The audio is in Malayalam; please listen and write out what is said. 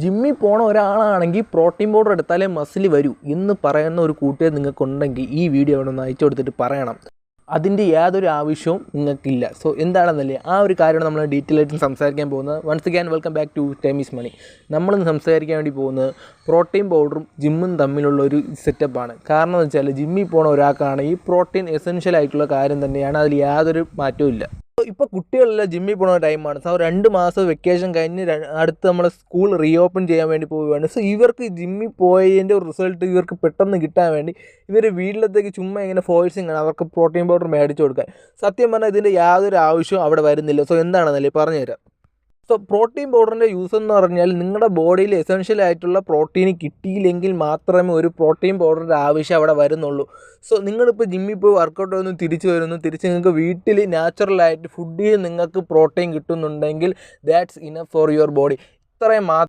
ജിമ്മിൽ പോണ ഒരാളാണെങ്കിൽ പ്രോട്ടീൻ പൗഡർ എടുത്താലേ മസിൽ വരൂ എന്ന് പറയുന്ന ഒരു കൂട്ടുകാർ നിങ്ങൾക്കുണ്ടെങ്കിൽ ഈ വീഡിയോ ഒന്ന് അയച്ചു കൊടുത്തിട്ട് പറയണം. അതിന്റെ യാതൊരു ആവശ്യവും നിങ്ങൾക്കില്ല. സോ എന്താണെന്നല്ലേ? ആ ഒരു കാര്യമാണ് നമ്മൾ ഡീറ്റെയിൽ ആയിട്ട് സംസാരിക്കാൻ പോകുന്നത്. Once again welcome back to time is money നമ്മളിന്ന് സംസാരിക്കാൻ വേണ്ടി പോകുന്നത് പ്രോട്ടീൻ പൗഡറും ജിമ്മും തമ്മിലുള്ള ഒരു സെറ്റപ്പാണ് കാരണം എന്ന് വെച്ചാൽ ജിമ്മിൽ പോണ ഒരാൾക്കാണ് ഈ പ്രോട്ടീൻ എസെൻഷ്യൽ ആയിട്ടുള്ള കാര്യം തന്നെയാണ്. അതിൽ യാതൊരു മാറ്റവും ഇല്ല. ഇപ്പോൾ കുട്ടികളെല്ലാം ജിമ്മിൽ പോണ ടൈമാണ് സോ രണ്ട് മാസം വെക്കേഷൻ കഴിഞ്ഞ് അടുത്ത് നമ്മളെ സ്കൂൾ റീഓപ്പൺ ചെയ്യാൻ വേണ്ടി പോവുകയാണ്. സോ ഇവർക്ക് ജിമ്മിൽ പോയതിന്റെ ഒരു റിസൾട്ട് ഇവർക്ക് പെട്ടെന്ന് കിട്ടാൻ വേണ്ടി ഇവർ വീട്ടിലത്തേക്ക് ചുമ്മാ ഇങ്ങനെ ഫോഴ്സിങ് ആണ് അവർക്ക് പ്രോട്ടീൻ പൗഡർ മേടിച്ചു കൊടുക്കാൻ. സത്യം പറഞ്ഞാൽ ഇതിന്റെ യാതൊരു ആവശ്യവും അവിടെ വരുന്നില്ല. സോ എന്താണെന്നല്ലേ പറഞ്ഞുതരാം. സോ പ്രോട്ടീൻ പൗഡറിന്റെ യൂസ് എന്ന് പറഞ്ഞാൽ നിങ്ങളുടെ ബോഡിയിൽ എസെൻഷ്യൽ ആയിട്ടുള്ള പ്രോട്ടീൻ കിട്ടിയില്ലെങ്കിൽ മാത്രമേ ഒരു പ്രോട്ടീൻ പൗഡറിന്റെ ആവശ്യം അവിടെ വരുന്നുള്ളൂ. സോ നിങ്ങളിപ്പോൾ ജിമ്മിൽ പോയി വർക്കൗട്ട് വന്നു തിരിച്ചു വരുന്നു. തിരിച്ച് നിങ്ങൾക്ക് വീട്ടിൽ നാച്ചുറലായിട്ട് ഫുഡിൽ നിങ്ങൾക്ക് protein കിട്ടുന്നുണ്ടെങ്കിൽ that's enough for your body ഇത്രയും മാത്രം